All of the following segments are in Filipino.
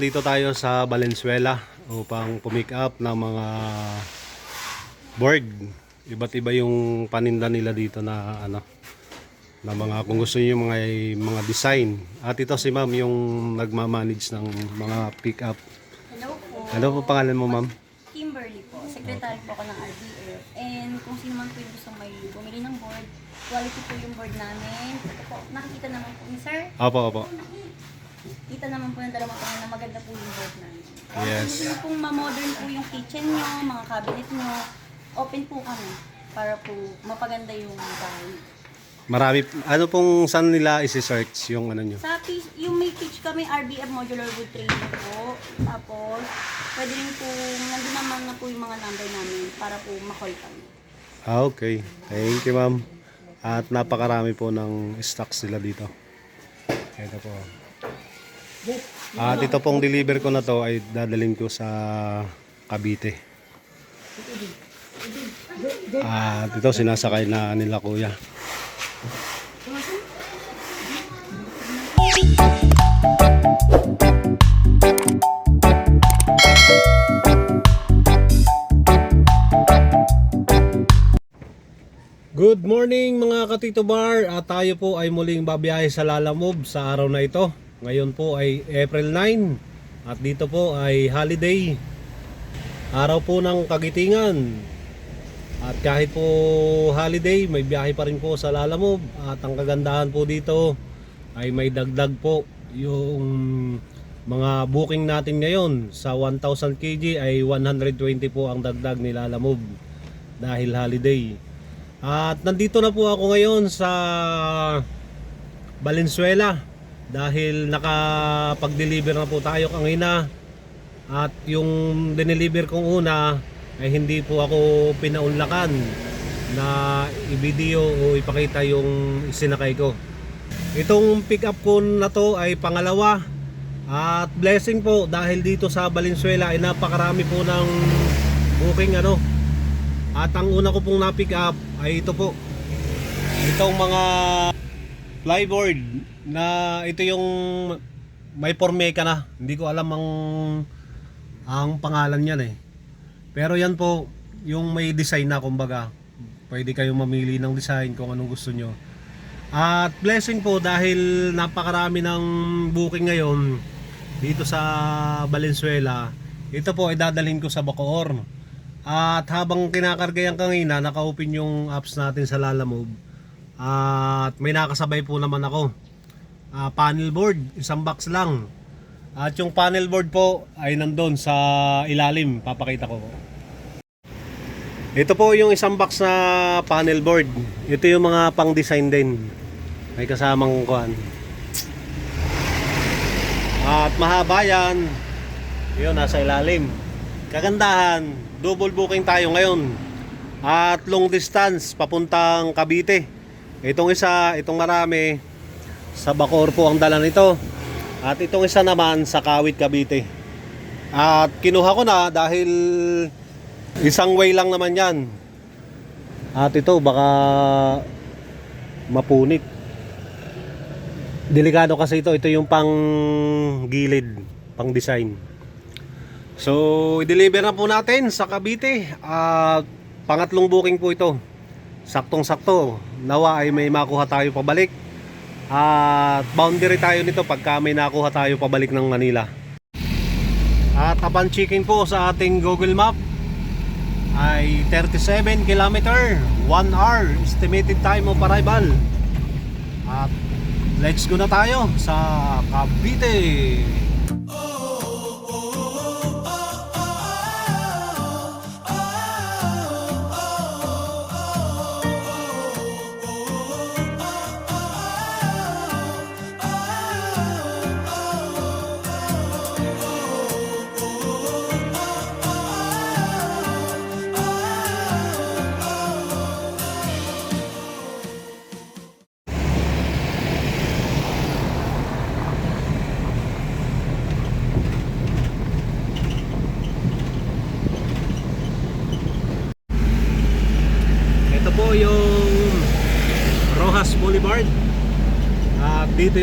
nandito tayo sa Valenzuela upang pumick up ng mga board. Iba't iba yung paninda nila dito na ano na mga kung gusto niyo mga mga design. At ito si Ma'am yung nagma-manage ng mga pick up. Hello po. Ano po pangalan mo, Ma'am? Kimberly po. Secretary po ako ng RBF. And kung sino man po yung gusto may bumili ng board, quality po yung board namin. Ito po, nakikita naman po ni sir. Opo, opo. Kita naman po ng dalawang pangalan na maganda po yung board namin. Yes. Kung gusto pong ma-modern po yung kitchen nyo, mga cabinet nyo, open po kami para po mapaganda yung bahay. Marami ano pong saan nila isi-search yung ano nyo? Sa page, yung may page kami, RBF Modular Wood Training po. Tapos, pwede rin po, nandun naman na po yung mga number namin para po ma-call kami. Ah, okay. Thank you, Ma'am. At napakarami po ng stocks sila dito. Ito po. At ito pong deliver ko na to ay dadalhin ko sa Cavite. At ito sinasakay na nila kuya. Good morning mga katito bar at tayo po ay muling babiyahe sa Lalamove sa araw na ito. Ngayon po ay April 9 at dito po ay holiday. Araw po ng kagitingan. At kahit po holiday, may biyahe pa rin po sa Lalamove at ang kagandahan po dito ay may dagdag po yung mga booking natin ngayon sa 1000 kg ay 120 po ang dagdag ni Lalamove dahil holiday. At nandito na po ako ngayon sa Valenzuela dahil nakapag-deliver na po tayo kanina at yung dineliver kong una ay hindi po ako pinaunlakan na i-video o ipakita yung isinakay ko. Itong pick up ko na to ay pangalawa at blessing po dahil dito sa Valenzuela ay napakarami po ng booking ano at ang una ko pong na-pick up ay ito po. Itong mga flyboard na ito yung may formeka na. Hindi ko alam ang ang pangalan niyan eh. Pero yan po yung may design na kumbaga. Pwede kayong mamili ng design kung anong gusto nyo. At blessing po dahil napakarami ng booking ngayon dito sa Valenzuela. Ito po ay ko sa Bacoor. At habang kinakarga yung kanina, naka-open yung apps natin sa Lalamove. At may nakasabay po naman ako. Ah, panel board, isang box lang. At yung panel board po ay nandun sa ilalim, papakita ko. Ito po yung isang box na panel board. Ito yung mga pang-design din. May kasamang kuan. At mahaba yan. Yun, nasa ilalim. Kagandahan, double booking tayo ngayon. At long distance, papuntang Cavite. Itong isa, itong marami, sa Bacoor po ang dala nito. At itong isa naman sa Kawit, Cavite. At kinuha ko na dahil isang way lang naman yan. At ito, baka mapunit. Delikado kasi ito. Ito yung pang gilid, pang design. So, i-deliver na po natin sa Cavite. At pangatlong booking po ito. Saktong-sakto. Nawa ay may makuha tayo pabalik. At boundary tayo nito pagka may nakuha tayo pabalik ng Manila. At upon checking po sa ating Google Map ay 37 kilometer, 1 hour estimated time of arrival. At let's go na tayo sa Cavite.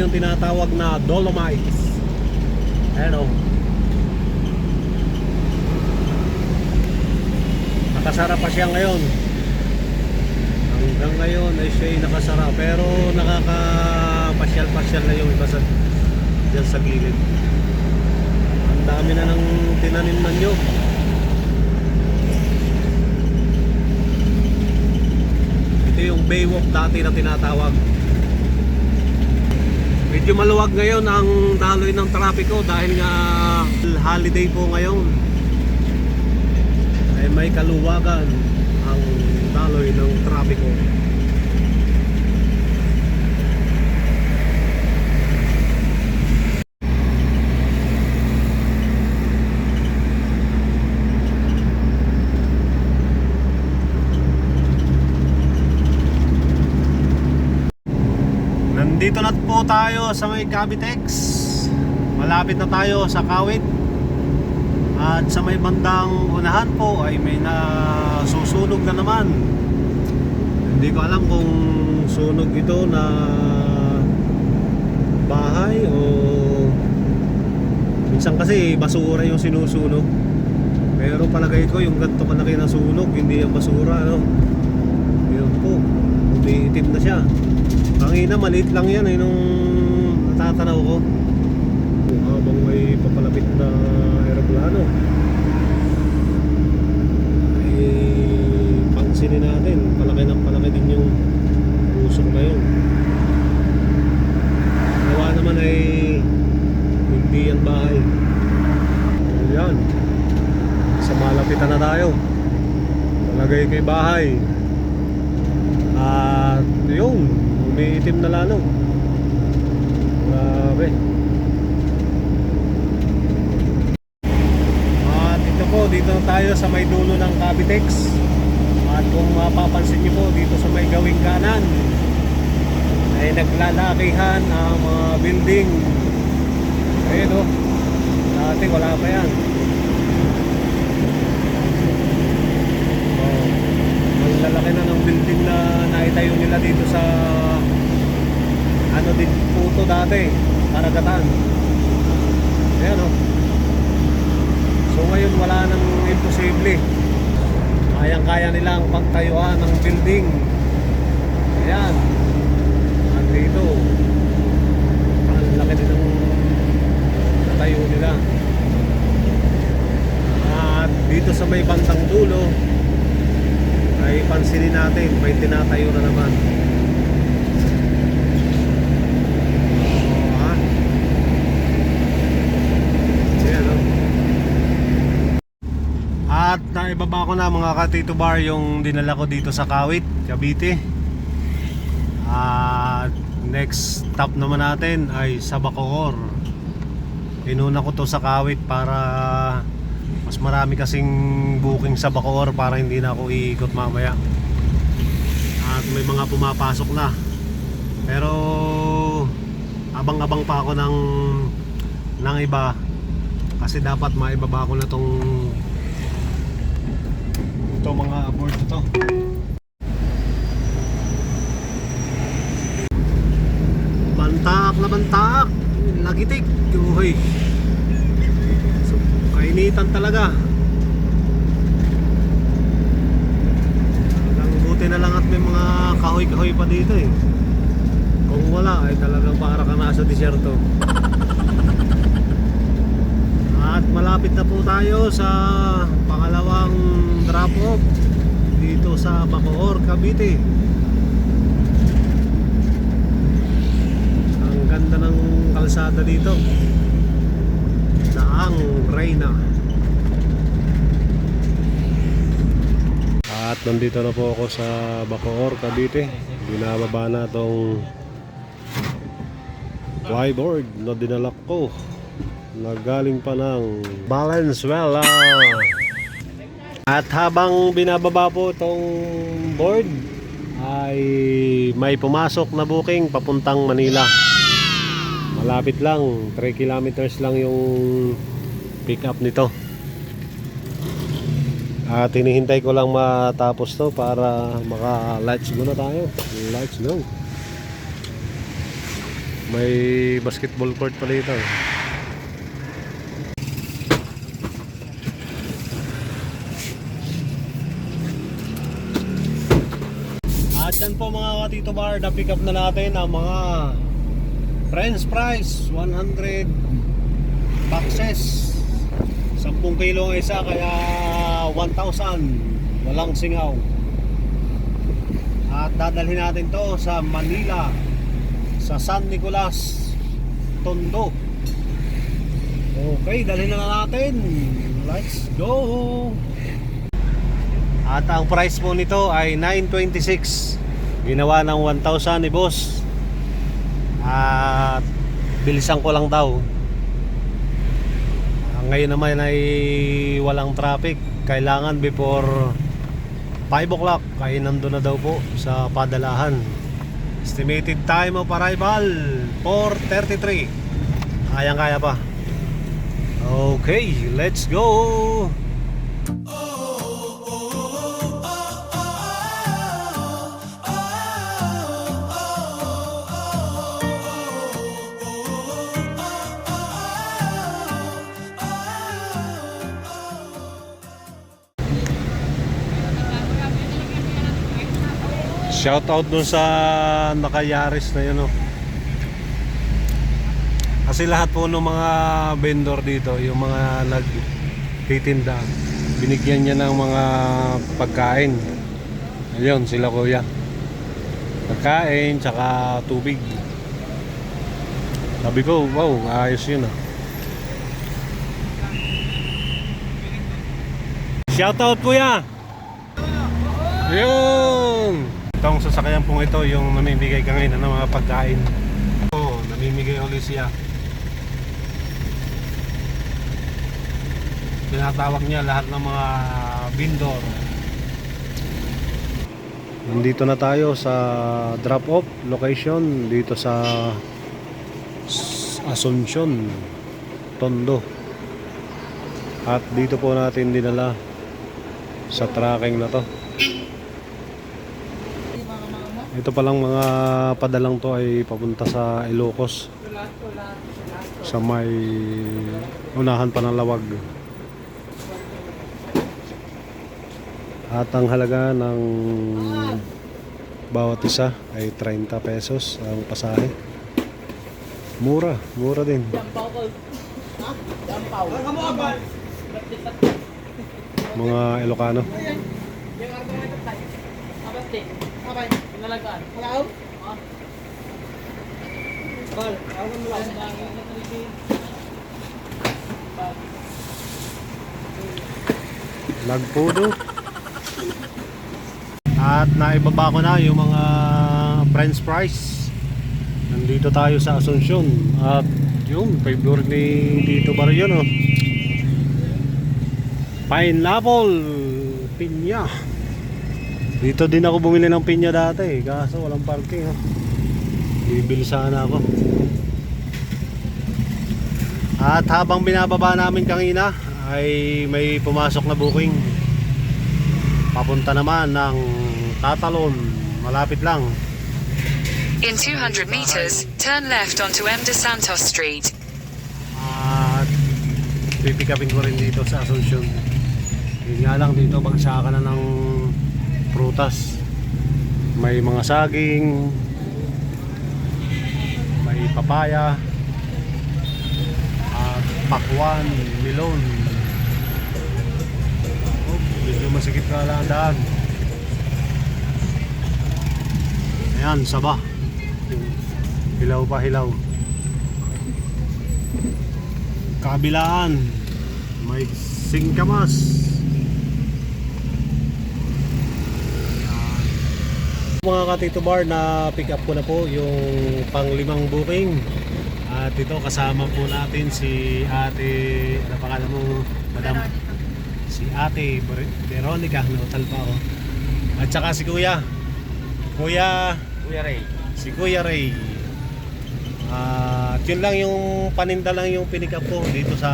ng tinatawag na Dolomites. Ayan oh. o. Nakasara pa siya ngayon. Hanggang ngayon ay siya ay nakasara. Pero nakakapasyal-pasyal na yung iba sa, dyan sa gilid. Ang dami na ng tinanim man yun. Ito yung Baywalk dati na tinatawag. Medyo maluwag ngayon ang daloy ng trapiko dahil nga holiday po ngayon. Ay may kaluwagan ang daloy ng trapiko. Nandito na po tayo sa may Cavitex. Malapit na tayo sa Kawit. At sa may bandang unahan po ay may nasusunog na naman. Hindi ko alam kung sunog ito na bahay o minsan kasi basura yung sinusunog. Pero palagay ko yung ganito malaki na sunog, hindi yung basura, no? Umiitim na siya. Pangina, maliit lang yan eh, nung natatanaw ko. Habang may papalapit na aeroplano. Eh, pansinin natin, palaki ng palaki din yung usok na yun. Gawa naman ay hindi yan bahay. Yan. Sa malapitan na tayo. Talagay kay bahay. At yun, umiitim na lalo. Grabe. At ito po, dito na tayo sa may dulo ng Cavitex. At kung mapapansin niyo po dito sa may gawing kanan, ay naglalakihan ang mga building. Ayun o. Dati wala pa yan. Oh, ang lalaki na ng building na naitayo nila dito sa ano din puto dati, karagatan. Ayan o. So ngayon wala nang imposible. Kayang-kaya nilang pagtayuan ng building. Ayan. At dito, ang laki din ng natayo nila. At dito sa may bantang dulo, ay pansinin natin, may tinatayo na naman. Oh. At naibaba ko na mga katito bar yung dinala ko dito sa Kawit, Cavite. At next stop naman natin ay sa Bacoor. Inuna ko to sa Kawit para mas marami kasing booking sa Bacoor para hindi na ako iikot mamaya. At may mga pumapasok na. Pero abang-abang pa ako ng ng iba. Kasi dapat maibaba ko na tong ito mga board to. Bantak na bantak! Lagitik so, kainitan talaga talagang buti na lang at may mga kahoy-kahoy pa dito eh kung wala ay talagang para ka nasa disyerto at malapit na po tayo sa pangalawang drop off dito sa Bacoor, Cavite. Ang ganda ng kalsada dito. Daang Reyna. At nandito na po ako sa Bacoor, Cavite. Binababa na tong flyboard na dinalak ko na galing pa ng Valenzuela. At habang binababa po itong board ay may pumasok na booking papuntang Manila. Malapit lang, 3 kilometers lang yung pick up nito. At hinihintay ko lang matapos to para maka lights go na tayo. Lights go. May basketball court pala ito. yan po mga katito bar, na-pick up na natin ang mga French fries, 100 boxes. 10 kilo ang isa, kaya 1,000. Walang singaw. At dadalhin natin to sa Manila, sa San Nicolas, Tondo. Okay, dalhin na natin. Let's go! At ang price po nito ay 926. Ginawa ng 1,000 ni boss. At bilisan ko lang daw. Ngayon naman ay walang traffic. Kailangan before 5 o'clock ay nandun na daw po sa padalahan. Estimated time of arrival 4.33. Kayang kaya pa. Okay, let's go! Shoutout dun sa nakayaris na yun oh. Kasi lahat po ng mga vendor dito, yung mga nagtitinda, binigyan niya ng mga pagkain. Ayun, sila kuya. Pagkain, tsaka tubig. Sabi ko, wow, ayos yun ah. Shoutout kuya! Yun! Itong sasakyan pong ito, yung namimigay kanina ng mga pagkain. Oo, namimigay ulit siya. Tinatawag niya lahat ng mga vendor. Nandito na tayo sa drop-off location dito sa Asuncion, Tondo. At dito po natin dinala sa tracking na to. Ito palang mga padalang to ay papunta sa Ilocos. Sa may unahan pa ng lawag. At ang halaga ng bawat isa ay 30 pesos ang pasahe. Mura, mura din. Mga Ilocano. Nagpudo. At naibaba ko na yung mga french fries. Nandito tayo sa Asuncion. At yung favorite ni Tito Bar yun oh. Pineapple pinya. Dito din ako bumili ng pinya dati, kaso walang parking. Oh. Bibili sana ako. At habang binababa namin kanina ay may pumasok na booking. Papunta naman ng Tatalon, malapit lang. In 200 meters, turn left onto M. De Santos Street. At pipikapin ko rin dito sa Asuncion. Yun nga lang dito bagsakan na ng prutas. May mga saging, may papaya, at pakwan, melon. Oh, medyo masikip ka lang ang daan. Ayan, saba. Hilaw pa, hilaw. Kabilaan, may singkamas. Ayan. Mga katito bar na pick up ko na po yung panglimang booking. At ito kasama po natin si ate, ano pangalan mo, madam? Si ate Ver- Veronica, nautal pa ako. At saka si kuya. Kuya, Kuya Ray. si Kuya Ray. At yun lang yung paninda lang yung pinick up ko dito sa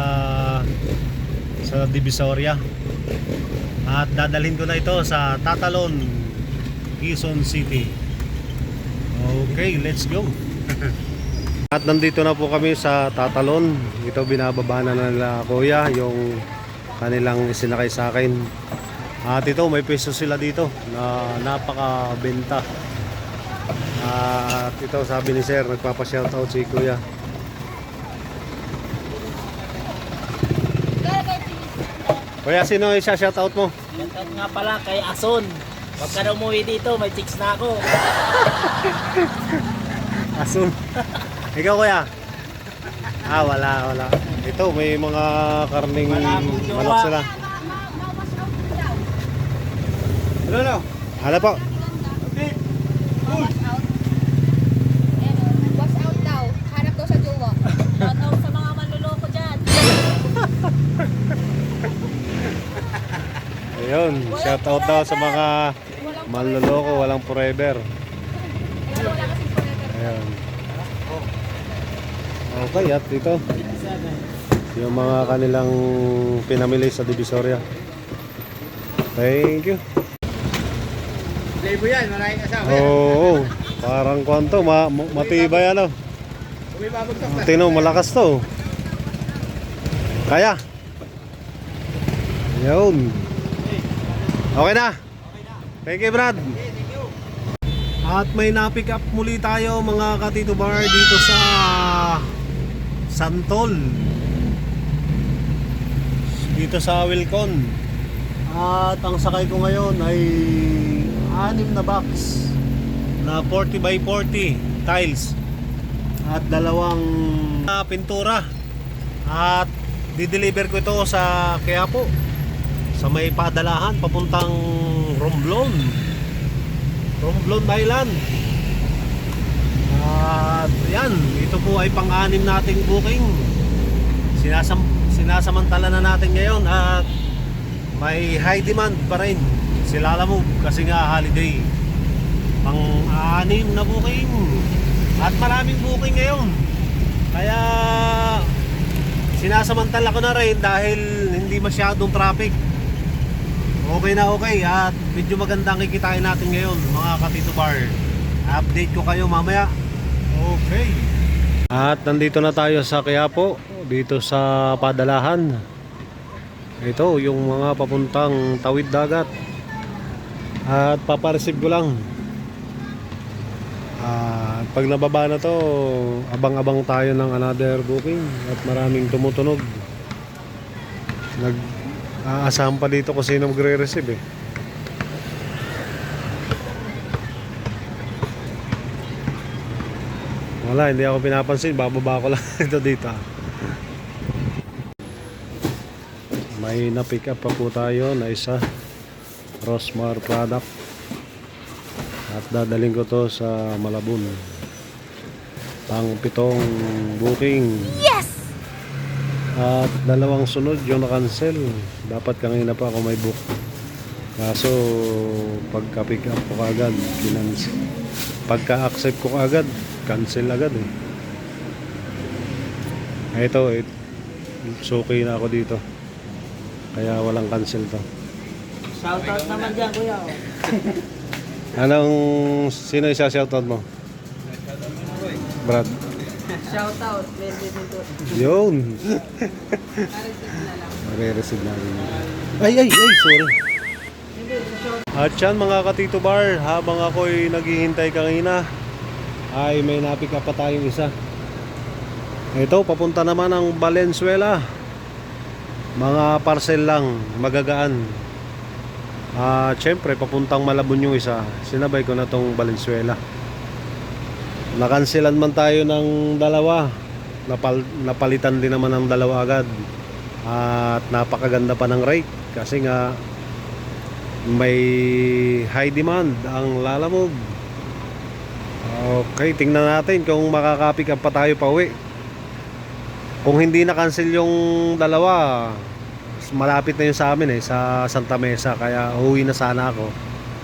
sa Divisoria. At dadalhin ko na ito sa Tatalon, Quezon City. Okay, let's go. At nandito na po kami sa Tatalon. Ito binababa na nila kuya yung kanilang isinakay sa akin. At ito may peso sila dito na napakabenta. At ito sabi ni Sir, nagpapa-shoutout si Kuya. Kuya, sino yung shoutout mo? Shoutout nga pala kay Ason. Huwag ka na umuwi dito, may chicks na ako. Asun. Ikaw kuya? Ah, wala, wala. Ito, may mga karning jowa. manok sila. Ano no? Hala po. Watch out daw. Hanap daw sa jowa. Shout out sa mga manluloko dyan. Ayun, shout out daw sa mga manloloko, walang forever. Ayun. Okay, at ito. Yung mga kanilang pinamili sa Divisoria. Thank you. Playboy yan, maraming kasama. Oo, parang kwanto, ma ma- matibay ano. Tino, malakas to. Kaya. Yun. Okay na. Thank you, Brad. At may na-pick up muli tayo mga katito bar dito sa Santol. Dito sa Wilcon. At ang sakay ko ngayon ay anim na box na 40 by 40 tiles at dalawang ah, pintura at dideliver ko ito sa Quiapo sa may padalahan papuntang Romblon. Romblon Island. At yan ito po ay pang-anim nating booking. Sinasam sinasamantala na natin ngayon at may high demand pa rin si Lalamove kasi nga holiday. Pang-anim na booking. At maraming booking ngayon. Kaya sinasamantala ko na rin dahil hindi masyadong traffic. Okay na okay at medyo magandang kikitain natin ngayon mga katito bar. Update ko kayo mamaya. Okay. At nandito na tayo sa Quiapo, dito sa Padalahan. Ito yung mga papuntang tawid dagat. At papareceive ko lang. Ah, pag nababa na to, abang-abang tayo ng another booking at maraming tumutunog. Nag aasahan pa dito kung sino magre-receive eh. Wala, hindi ako pinapansin. Bababa ko lang ito dito. ah. May na-pick up pa po tayo na isa. Rosmar product. At dadaling ko to sa Malabon. Pang pitong booking. Yes! At dalawang sunod yung na-cancel. Dapat kanina pa ako may book. Kaso pagka pick up ko kagad, kinans pagka accept ko kagad, cancel agad eh. Ito, eh, suki na ako dito. Kaya walang cancel to. Shoutout naman dyan, kuya. oh. Anong, sino isa shoutout mo? Brad. Shoutout, President to. Yun. Mare-receive namin. Ay, ay, ay, sorry. At yan mga katito bar, habang ako'y naghihintay kanina, ay may napick up pa tayong isa. Ito, papunta naman ng Valenzuela. Mga parcel lang, magagaan. Ah, syempre, papuntang Malabon yung isa. Sinabay ko na tong Valenzuela. Nakansilan man tayo ng dalawa. Napal, napalitan din naman ng dalawa agad. At napakaganda pa ng rate kasi nga may high demand ang Lalamove. Okay, tingnan natin kung makaka-pick up pa tayo pa uwi. Kung hindi na-cancel yung dalawa, malapit na yun sa amin eh, sa Santa Mesa. Kaya uwi na sana ako.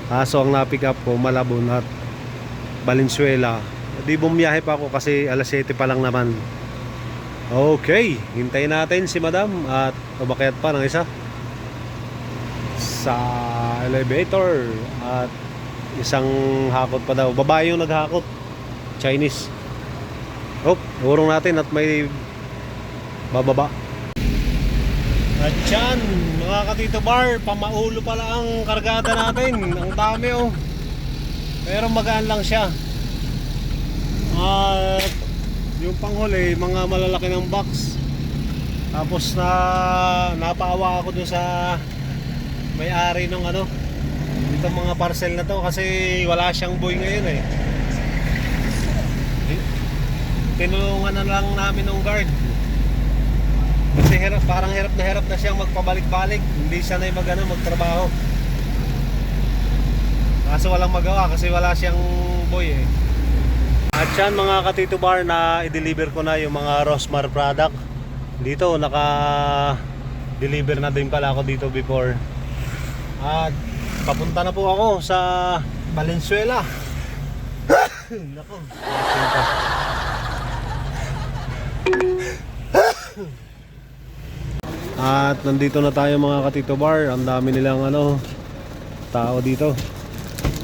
Kaso ang na-pick up ko, Malabon at Valenzuela. Di bumiyahe pa ako kasi alas 7 pa lang naman. Okay, hintayin natin si Madam at umakyat pa ng isa sa elevator at isang hakot pa daw. Babae yung naghakot. Chinese. Oh, urong natin at may bababa. At yan, mga katito bar, pamaulo pala ang kargada natin. Ang dami oh. Pero magaan lang siya. At yung panghuli, mga malalaki ng box. Tapos na napaawa ako dun sa may-ari ng ano, itong mga parcel na to kasi wala siyang boy ngayon eh. Tinulungan na lang namin ng guard. Kasi hirap, parang hirap na hirap na siyang magpabalik-balik. Hindi siya na mag, ano, magtrabaho. Kaso walang magawa kasi wala siyang boy eh. At yan mga katito bar na i-deliver ko na yung mga Rosmar product. Dito naka deliver na din pala ako dito before. At papunta na po ako sa Valenzuela. At nandito na tayo mga katito bar. Ang dami nilang ano tao dito.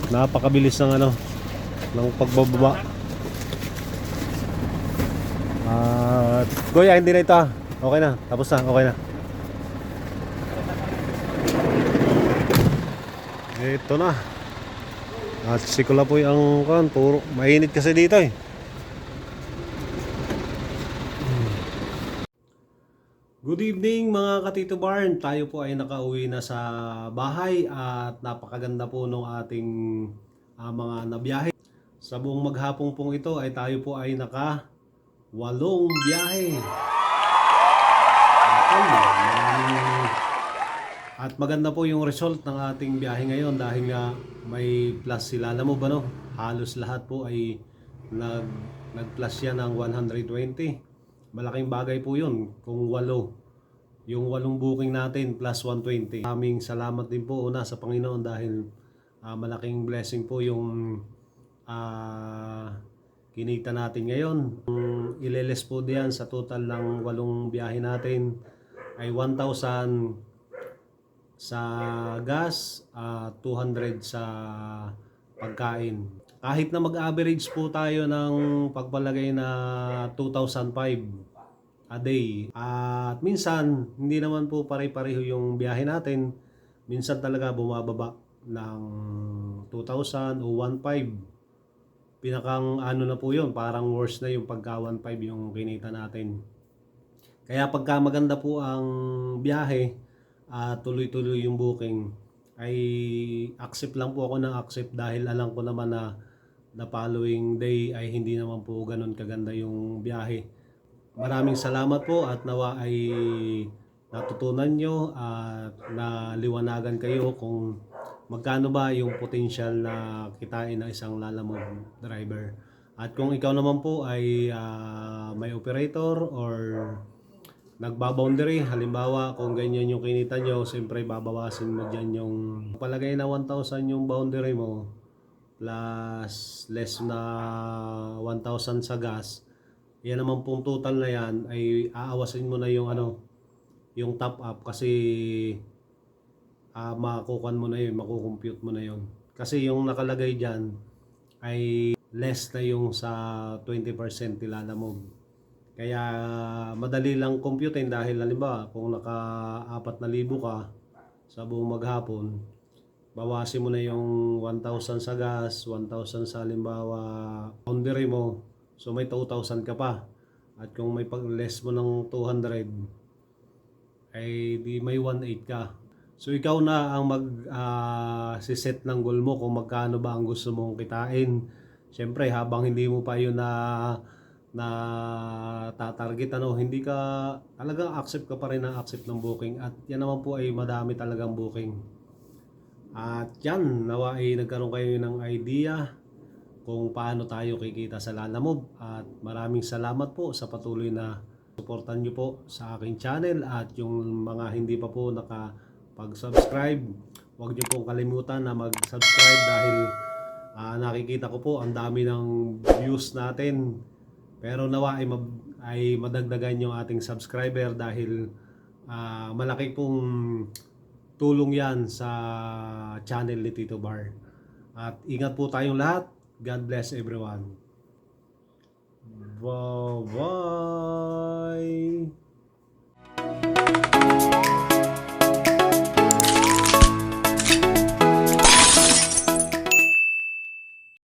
Napakabilis ng ano ng pagbababa. At Kuya, hindi na ito. Okay na, tapos na, okay na. Ito na. At sikula po yung kan, puro mainit kasi dito eh. Good evening mga Katito Barn. Tayo po ay nakauwi na sa bahay at napakaganda po nung ating ah, mga nabiyahe. Sa buong maghapong pong ito ay tayo po ay naka walong biyahe. At maganda po yung result ng ating biyahe ngayon dahil nga may plus sila. Alam mo ba no? Halos lahat po ay nag, nag-plus yan ng 120. Malaking bagay po yun kung walo. Yung walong booking natin plus 120. Maraming salamat din po una sa Panginoon dahil ah, malaking blessing po yung ah, kinita natin ngayon. Ang ileles po diyan sa total ng walong biyahe natin ay 1,000 sa gas, ah, 200 sa pagkain. Kahit na mag-average po tayo ng pagpalagay na 2,005 a day. At minsan, hindi naman po pare-pareho yung biyahe natin. Minsan talaga bumababa ng 2,000 o 1,500 pinakang ano na po yun, parang worse na yung pagka 1.5 yung kinita natin. Kaya pagka maganda po ang biyahe, at tuloy-tuloy yung booking, ay accept lang po ako ng accept dahil alam ko naman na the following day ay hindi naman po ganun kaganda yung biyahe. Maraming salamat po at nawa ay natutunan nyo at naliwanagan kayo kung magkano ba yung potential na kitain ng isang lalamove driver. At kung ikaw naman po ay ah, may operator or nagbaboundary, halimbawa kung ganyan yung kinita nyo, siyempre babawasin mo dyan yung palagay na 1,000 yung boundary mo plus less na 1,000 sa gas, yan naman pong total na yan ay aawasin mo na yung ano, yung top up kasi ah makukuhan mo na yun, makukompute mo na yun. Kasi yung nakalagay dyan ay less na yung sa 20% nilala mo. Kaya madali lang computein dahil halimbawa kung naka 4,000 ka sa buong maghapon, bawasin mo na yung 1,000 sa gas, 1,000 sa halimbawa boundary mo, so may 2,000 ka pa. At kung may pag less mo ng 200, ay di may 1.8 ka. So ikaw na ang mag ah, siset ng goal mo kung magkano ba ang gusto mong kitain. Siyempre habang hindi mo pa yun na na tatarget ano, hindi ka talagang accept ka pa rin ng accept ng booking at yan naman po ay madami talagang booking. At yan, nawa ay nagkaroon kayo ng idea kung paano tayo kikita sa Lalamove at maraming salamat po sa patuloy na suportan nyo po sa aking channel at yung mga hindi pa po nakapag-subscribe huwag nyo pong kalimutan na mag-subscribe dahil ah, nakikita ko po ang dami ng views natin pero nawa ay, mab- ay madagdagan yung ating subscriber dahil ah, malaki pong tulong yan sa channel ni Tito Bar. At ingat po tayong lahat. God bless everyone. Bye-bye!